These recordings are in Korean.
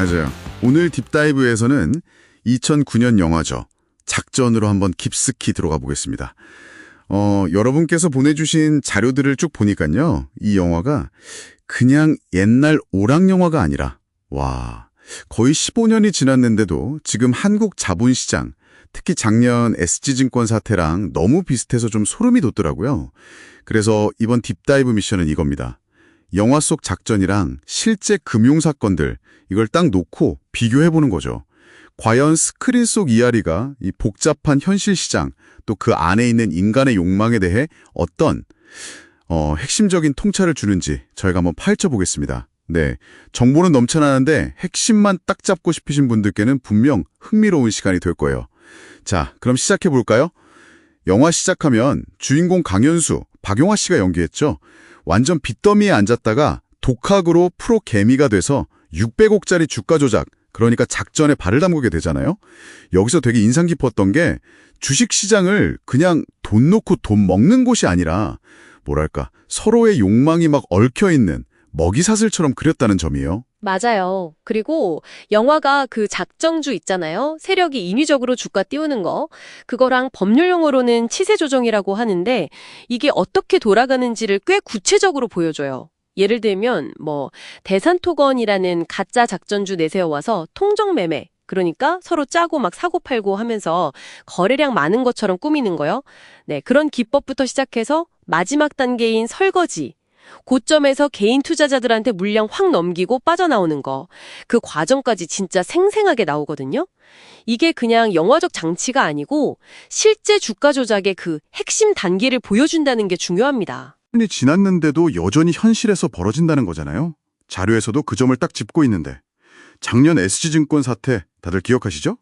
맞아요. 오늘 딥다이브에서는 2009년 영화죠. 작전으로 한번 깊숙이 들어가 보겠습니다. 어, 여러분께서 보내주신 자료들을 쭉 보니까요. 이 영화가 그냥 옛날 오락 영화가 아니라, 와, 거의 15년이 지났는데도 지금 한국 자본시장, 특히 작년 SG증권 사태랑 너무 비슷해서 좀 소름이 돋더라고요. 그래서 이번 딥다이브 미션은 이겁니다. 영화 속 작전이랑 실제 금융사건들, 이걸 딱 놓고 비교해보는 거죠. 과연 스크린 속 이야리가 이 복잡한 현실 시장, 또 그 안에 있는 인간의 욕망에 대해 어떤 어, 핵심적인 통찰을 주는지 저희가 한번 파헤쳐 보겠습니다. 네, 정보는 넘쳐나는데 핵심만 딱 잡고 싶으신 분들께는 분명 흥미로운 시간이 될 거예요. 자, 그럼 시작해 볼까요? 영화 시작하면 주인공 강현수, 박용화 씨가 연기했죠. 완전 빚더미에 앉았다가 독학으로 프로 개미가 돼서 600억짜리 주가 조작, 그러니까 작전에 발을 담그게 되잖아요. 여기서 되게 인상 깊었던 게 주식 시장을 그냥 돈 놓고 돈 먹는 곳이 아니라 뭐랄까 서로의 욕망이 막 얽혀 있는 먹이사슬처럼 그렸다는 점이에요. 맞아요. 그리고 영화가 그 작정주 있잖아요. 세력이 인위적으로 주가 띄우는 거. 그거랑 법률 용어로는 치세 조정이라고 하는데 이게 어떻게 돌아가는지를 꽤 구체적으로 보여줘요. 예를 들면 뭐 대산토건이라는 가짜 작전주 내세워 와서 통정 매매 그러니까 서로 짜고 막 사고 팔고 하면서 거래량 많은 것처럼 꾸미는 거요. 네, 그런 기법부터 시작해서 마지막 단계인 설거지. 고점에서 개인 투자자들한테 물량 확 넘기고 빠져나오는 거. 그 과정까지 진짜 생생하게 나오거든요. 이게 그냥 영화적 장치가 아니고 실제 주가 조작의 그 핵심 단계를 보여준다는 게 중요합니다. 근데 지났는데도 여전히 현실에서 벌어진다는 거잖아요. 자료에서도 그 점을 딱 짚고 있는데 작년 SG증권 사태 다들 기억하시죠?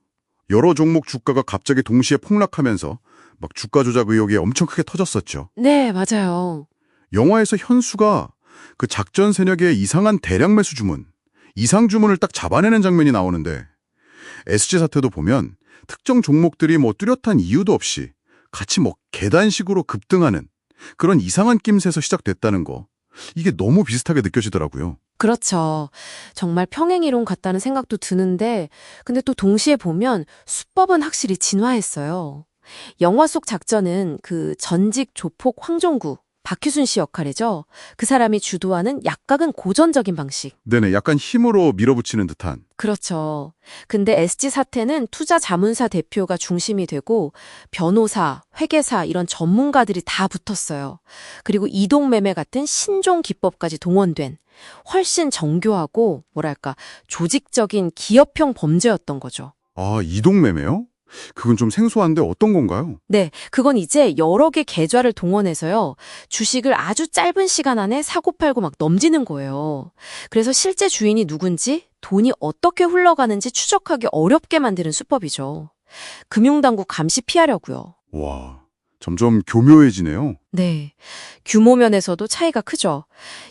여러 종목 주가가 갑자기 동시에 폭락하면서 막 주가 조작 의혹이 엄청 크게 터졌었죠. 네, 맞아요. 영화에서 현수가 그 작전 세력의 이상한 대량 매수 주문, 이상 주문을 딱 잡아내는 장면이 나오는데 SG 사태도 보면 특정 종목들이 뭐 뚜렷한 이유도 없이 같이 뭐 계단식으로 급등하는 그런 이상한 낌새에서 시작됐다는 거. 이게 너무 비슷하게 느껴지더라고요. 그렇죠. 정말 평행이론 같다는 생각도 드는데, 근데 또 동시에 보면 수법은 확실히 진화했어요. 영화 속 작전은 그 전직 조폭 황종구, 박희순 씨 역할이죠. 그 사람이 주도하는 약각은 고전적인 방식. 네네, 약간 힘으로 밀어붙이는 듯한. 그렇죠. 근데 SG 사태는 투자 자문사 대표가 중심이 되고 변호사, 회계사 이런 전문가들이 다 붙었어요. 그리고 이동매매 같은 신종 기법까지 동원된 훨씬 정교하고 뭐랄까 조직적인 기업형 범죄였던 거죠. 아, 이동매매요? 그건 좀 생소한데 어떤 건가요? 네, 그건 이제 여러 개 계좌를 동원해서요. 주식을 아주 짧은 시간 안에 사고 팔고 막 넘지는 거예요. 그래서 실제 주인이 누군지, 돈이 어떻게 흘러가는지 추적하기 어렵게 만드는 수법이죠. 금융당국 감시 피하려고요. 와, 점점 교묘해지네요. 네. 규모 면에서도 차이가 크죠.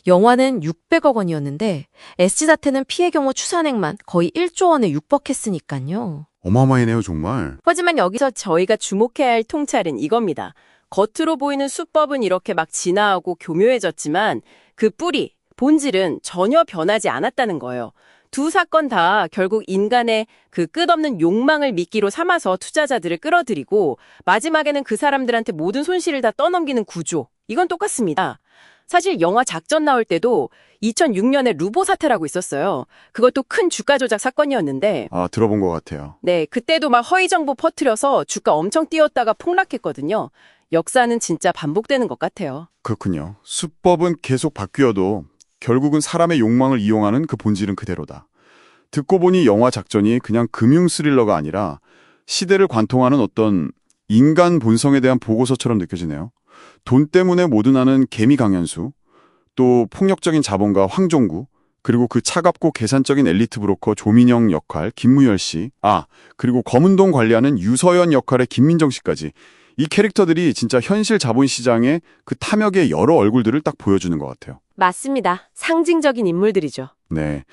영화는 600억 원이었는데 SG사태는 피해 경우 추산액만 거의 1조 원에 육박했으니까요. 어마어마하네요, 정말. 하지만 여기서 저희가 주목해야 할 통찰은 이겁니다. 겉으로 보이는 수법은 이렇게 막 진화하고 교묘해졌지만 그 뿌리, 본질은 전혀 변하지 않았다는 거예요. 두 사건 다 결국 인간의 그 끝없는 욕망을 미끼로 삼아서 투자자들을 끌어들이고 마지막에는 그 사람들한테 모든 손실을 다 떠넘기는 구조. 이건 똑같습니다. 사실 영화 작전 나올 때도 2006년에 루보 사태라고 있었어요. 그것도 큰 주가 조작 사건이었는데 아, 들어본 것 같아요. 네, 그때도 막 허위 정보 퍼뜨려서 주가 엄청 뛰었다가 폭락했거든요. 역사는 진짜 반복되는 것 같아요. 그렇군요. 수법은 계속 바뀌어도 결국은 사람의 욕망을 이용하는 그 본질은 그대로다. 듣고 보니 영화 작전이 그냥 금융 스릴러가 아니라 시대를 관통하는 어떤 인간 본성에 대한 보고서처럼 느껴지네요. 돈 때문에 모두 나는 개미 강현수, 또 폭력적인 자본가 황종구, 그리고 그 차갑고 계산적인 엘리트 브로커 조민영 역할 김무열 씨, 아, 그리고 검은동 관리하는 유서연 역할의 김민정 씨까지 이 캐릭터들이 진짜 현실 자본 시장의 그 탐욕의 여러 얼굴들을 딱 보여주는 것 같아요. 맞습니다. 상징적인 인물들이죠. 네.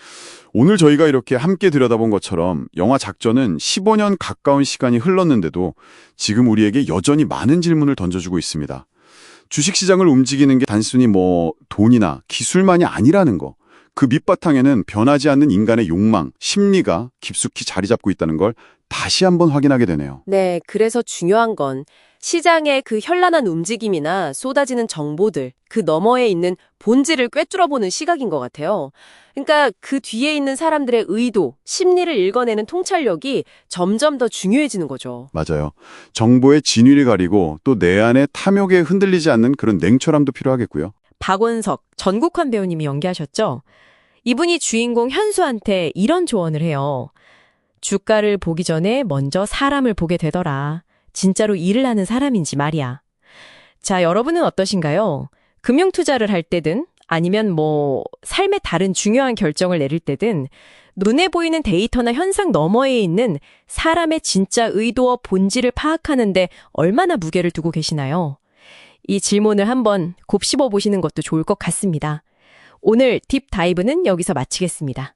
오늘 저희가 이렇게 함께 들여다본 것처럼 영화 작전은 15년 가까운 시간이 흘렀는데도 지금 우리에게 여전히 많은 질문을 던져주고 있습니다. 주식시장을 움직이는 게 단순히 뭐 돈이나 기술만이 아니라는 거. 그 밑바탕에는 변하지 않는 인간의 욕망, 심리가 깊숙이 자리 잡고 있다는 걸 다시 한번 확인하게 되네요. 네, 그래서 중요한 건 시장의 그 현란한 움직임이나 쏟아지는 정보들, 그 너머에 있는 본질을 꿰뚫어보는 시각인 것 같아요. 그러니까 그 뒤에 있는 사람들의 의도, 심리를 읽어내는 통찰력이 점점 더 중요해지는 거죠. 맞아요. 정보의 진위를 가리고 또 내 안의 탐욕에 흔들리지 않는 그런 냉철함도 필요하겠고요. 박원석, 전국환 배우님이 연기하셨죠? 이분이 주인공 현수한테 이런 조언을 해요. 주가를 보기 전에 먼저 사람을 보게 되더라. 진짜로 일을 하는 사람인지 말이야. 자, 여러분은 어떠신가요? 금융 투자를 할 때든 아니면 뭐 삶의 다른 중요한 결정을 내릴 때든 눈에 보이는 데이터나 현상 너머에 있는 사람의 진짜 의도와 본질을 파악하는데 얼마나 무게를 두고 계시나요? 이 질문을 한번 곱씹어 보시는 것도 좋을 것 같습니다. 오늘 딥 다이브는 여기서 마치겠습니다.